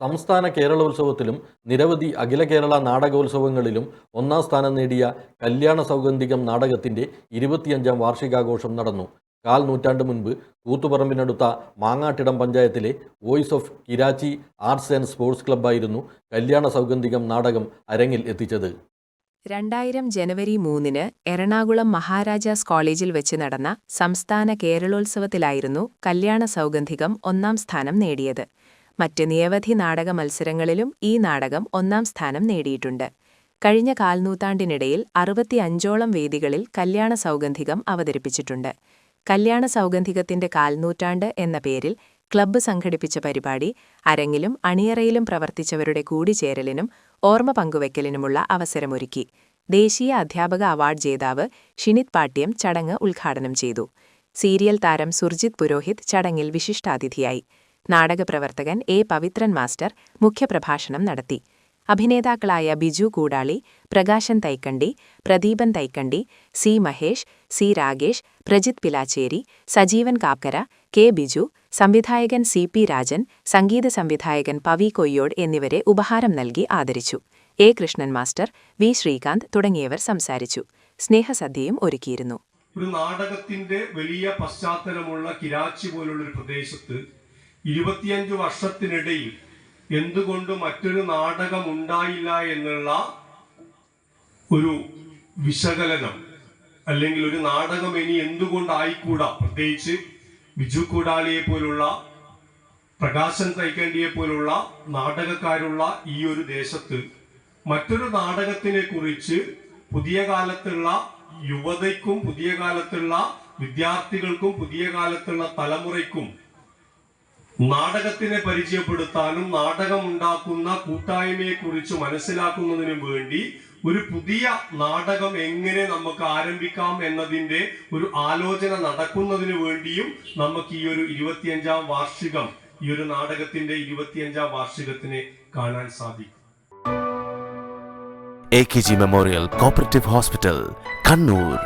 സംസ്ഥാന കേരളോത്സവത്തിലും നിരവധി അഖില കേരള നാടകോത്സവങ്ങളിലും ഒന്നാം സ്ഥാനം നേടിയ കല്യാണ സൗഗന്ധികം നാടകത്തിന്റെ ഇരുപത്തിയഞ്ചാം വാർഷികാഘോഷം നടന്നു. കാൽ നൂറ്റാണ്ട് മുൻപ് കൂത്തുപറമ്പിനടുത്ത മാങ്ങാട്ടിടം പഞ്ചായത്തിലെ voice of Kirachi arts and sports ക്ലബ്ബായിരുന്നു കല്യാണ സൗഗന്ധികം നാടകം അരങ്ങിൽ എത്തിച്ചത്. രണ്ടായിരം ജനുവരി മൂന്നിന് എറണാകുളം മഹാരാജാസ് കോളേജിൽ വെച്ച് നടന്ന സംസ്ഥാന കേരളോത്സവത്തിലായിരുന്നു കല്യാണ സൗഗന്ധികം ഒന്നാം സ്ഥാനം നേടിയത്. മറ്റ് നിരവധി നാടക മത്സരങ്ങളിലും ഈ നാടകം ഒന്നാം സ്ഥാനം നേടിയിട്ടുണ്ട്. കഴിഞ്ഞ കാൽനൂറ്റാണ്ടിനിടയിൽ അറുപത്തിയഞ്ചോളം വേദികളിൽ കല്യാണ സൗഗന്ധികം അവതരിപ്പിച്ചിട്ടുണ്ട്. കല്യാണ സൗഗന്ധികത്തിന്റെ കാൽനൂറ്റാണ്ട് എന്ന പേരിൽ ക്ലബ്ബ് സംഘടിപ്പിച്ച പരിപാടി അരങ്ങിലും അണിയറയിലും പ്രവർത്തിച്ചവരുടെ കൂടിച്ചേരലിനും ഓർമ്മ പങ്കുവയ്ക്കലിനുമുള്ള അവസരമൊരുക്കി. ദേശീയ അധ്യാപക അവാർഡ് ജേതാവ് ഷിനിത് പാട്യം ചടങ്ങ് ഉദ്ഘാടനം ചെയ്തു. സീരിയൽ താരം സുർജിത് പുരോഹിത് ചടങ്ങിൽ വിശിഷ്ടാതിഥിയായി. നാടകപ്രവർത്തകൻ എ പവിത്രൻ മാസ്റ്റർ മുഖ്യപ്രഭാഷണം നടത്തി. അഭിനേതാക്കളായ Biju Koodali Prakashan Thaikandi Pradeepan Thaikandi C Mahesh C Ragesh Prajith Pilacheri Sajeevan Kakkara K Biju സംവിധായകൻ സി പി രാജൻ സംഗീത സംവിധായകൻ പവി കൊയ്യോഡ് എന്നിവരെ ഉപഹാരം നൽകി ആദരിച്ചു. A Krishnan master V Srikanth തുടങ്ങിയവർ സംസാരിച്ചു. സ്നേഹസദ്യയും ഒരുക്കിയിരുന്നു. ഒരു നാടകത്തിന്റെ വലിയ പശ്ചാത്തലമുള്ള കിരാച്ചി പോലുള്ള ഒരു പ്രദേശത്ത് ഇരുപത്തിയഞ്ച് വർഷത്തിനിടയിൽ എന്തുകൊണ്ട് മറ്റൊരു നാടകം ഉണ്ടായില്ല എന്നുള്ള ഒരു വിശകലനം അല്ലെങ്കിൽ ഒരു നാടകം ഇനി എന്തുകൊണ്ടായിക്കൂടാ? പ്രത്യേകിച്ച് ബിജു കൂടാളിയെ പോലുള്ള പ്രകാശൻ തൈക്കണ്ടിയെ പോലുള്ള നാടകക്കാരുള്ള ഈ ഒരു ദേശത്ത് മറ്റൊരു നാടകത്തിനെ കുറിച്ച് പുതിയ കാലത്തുള്ള യുവതയ്ക്കും പുതിയ കാലത്തുള്ള വിദ്യാർത്ഥികൾക്കും പുതിയ കാലത്തുള്ള തലമുറയ്ക്കും നാടകത്തിനെ പരിചയപ്പെടുത്താനും നാടകം ഉണ്ടാക്കുന്ന കൂട്ടായ്മയെ കുറിച്ച് മനസ്സിലാക്കുന്നതിനും വേണ്ടി ഒരു പുതിയ നാടകം എങ്ങനെ നമുക്ക് ആരംഭിക്കാം എന്നതിന്റെ ഒരു ആലോചന നടക്കുന്നതിന് വേണ്ടിയും നമുക്ക് ഈ ഒരു ഇരുപത്തിയഞ്ചാം വാർഷികം ഈ ഒരു നാടകത്തിന്റെ ഇരുപത്തിയഞ്ചാം വാർഷികത്തിനെ കാണാൻ സാധിക്കും. A K G memorial cooperative hospital Kannur